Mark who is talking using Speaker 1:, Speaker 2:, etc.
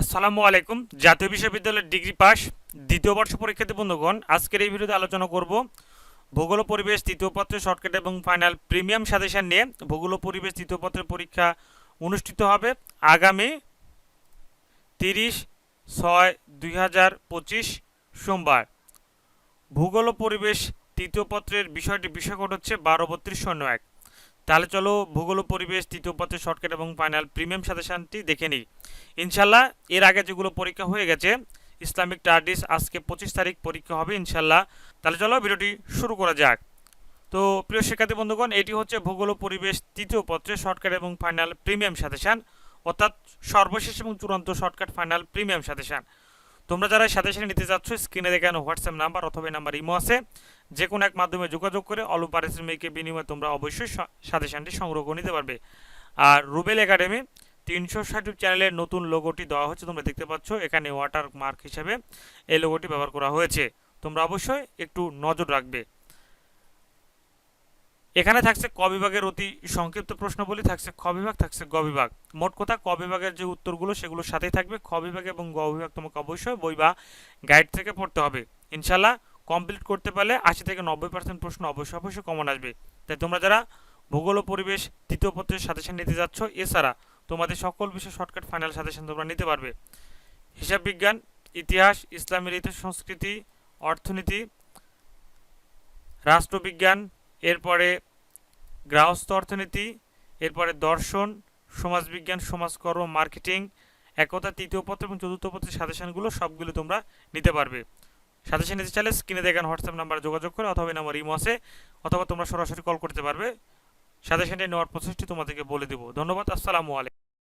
Speaker 1: আসসালামু আলাইকুম। জাতীয় বিশ্ববিদ্যালয়ের ডিগ্রি পাস দ্বিতীয় বর্ষ পরীক্ষার্থী বন্ধুগণ, আজকের এই ভিডিওতে আলোচনা করব ভূগোল পরিবেশ তৃতীয় পত্রের শর্টকাট এবং ফাইনাল প্রিমিয়াম সাজেশন নিয়ে। ভূগোল পরিবেশ তৃতীয় পত্রের পরীক্ষা অনুষ্ঠিত হবে আগামী তিরিশ ছয় দুই সোমবার। ভূগোল পরিবেশ তৃতীয় পত্রের বিষয়টি বিষয়কোড হচ্ছে বারো বত্রিশ শূন্য এক। তাহলে চলো ভূগোল পরিবেশ, তৃতীয় পত্রের শর্টকাট এবং ফাইনাল প্রিমিয়াম সাজেশনটি দেখে নিই। ইনশাল্লাহ, এর আগে যেগুলো পরীক্ষা হয়ে গেছে ইসলামিক টার্ডিস আজকে পঁচিশ তারিখ পরীক্ষা হবে ইনশাল্লাহ। তাহলে চলো ভিডিওটি শুরু করা যাক। তো প্রিয় শিক্ষার্থী বন্ধুগণ, এটি হচ্ছে ভূগোল পরিবেশ, তৃতীয় পত্রের শর্টকাট এবং ফাইনাল প্রিমিয়াম সাজেশন অর্থাৎ সর্বশেষ এবং চূড়ান্ত শর্টকাট ফাইনাল প্রিমিয়াম সাজেশন তোমরা যারা সাথে সাথে নিতে চাচ্ছ, স্ক্রিনে দেখানো হোয়াটসঅ্যাপ নাম্বার অথবা নাম্বার ইমো আছে। যে কোনো এক মাধ্যমে যোগাযোগ করে অল্প পারিশ্রমিকের বিনিময়ে তোমরা অবশ্যই সাজেশনটি সংগ্রহ করে নিতে পারবে। আর রুবেল একাডেমি তিনশো ষাট চ্যানেলের নতুন লোগোটি দেওয়া হচ্ছে তোমরা দেখতে পাচ্ছ। এখানে ওয়াটার মার্ক হিসাবে এই লোগোটি ব্যবহার করা হয়েছে। তোমরা অবশ্যই একটু নজর রাখবে। এখানে থাকছে ক বিভাগের অতি সংক্ষিপ্ত প্রশ্নবলী, থাকছে খ বিভাগ, থাকছে গ বিভাগ। মোট কথা ক বিভাগের যে উত্তরগুলো সেগুলো সাথেই থাকবে। খ বিভাগ এবং গ বিভাগ তোমাকে অবশ্যই বই বা গাইড থেকে পড়তে হবে। ইনশাল্লাহ কমপ্লিট করতে পারলে আশি থেকে নব্বই পার্সেন্ট প্রশ্ন অবশ্যই অবশ্যই কমন আসবে। তাই তোমরা যারা ভূগোল ও পরিবেশ তৃতীয় পত্রের সাজেশন নিতে যাচ্ছ, এছাড়া তোমাদের সকল বিষয় শর্টকাট ফাইনাল সাজেশন তোমরা নিতে পারবে। হিসাব বিজ্ঞান, ইতিহাস ইসলামের ইতিহাস সংস্কৃতি, অর্থনীতি, রাষ্ট্রবিজ্ঞান এরপরে গ্রাহস্থ অর্থনীতি, এরপরে দর্শন, সমাজবিজ্ঞান, সমাজকর্ম, মার্কেটিং, একতা, তৃতীয় পত্র এবং চতুর্থ পত্রের সাজেশনগুলো সবগুলো তোমরা নিতে পারবে। সাজেশন নিতে চাইলে স্ক্রিনে দেখেন হোয়াটসঅ্যাপ নাম্বারে যোগাযোগ করে অথবা নাম্বার ইমো আছে, অথবা তোমরা সরাসরি কল করতে পারবে। সাজেশনটি নেওয়ার প্রসেসটি তোমাদেরকে বলে দেবো। ধন্যবাদ, আসসালামু আলাইকুম।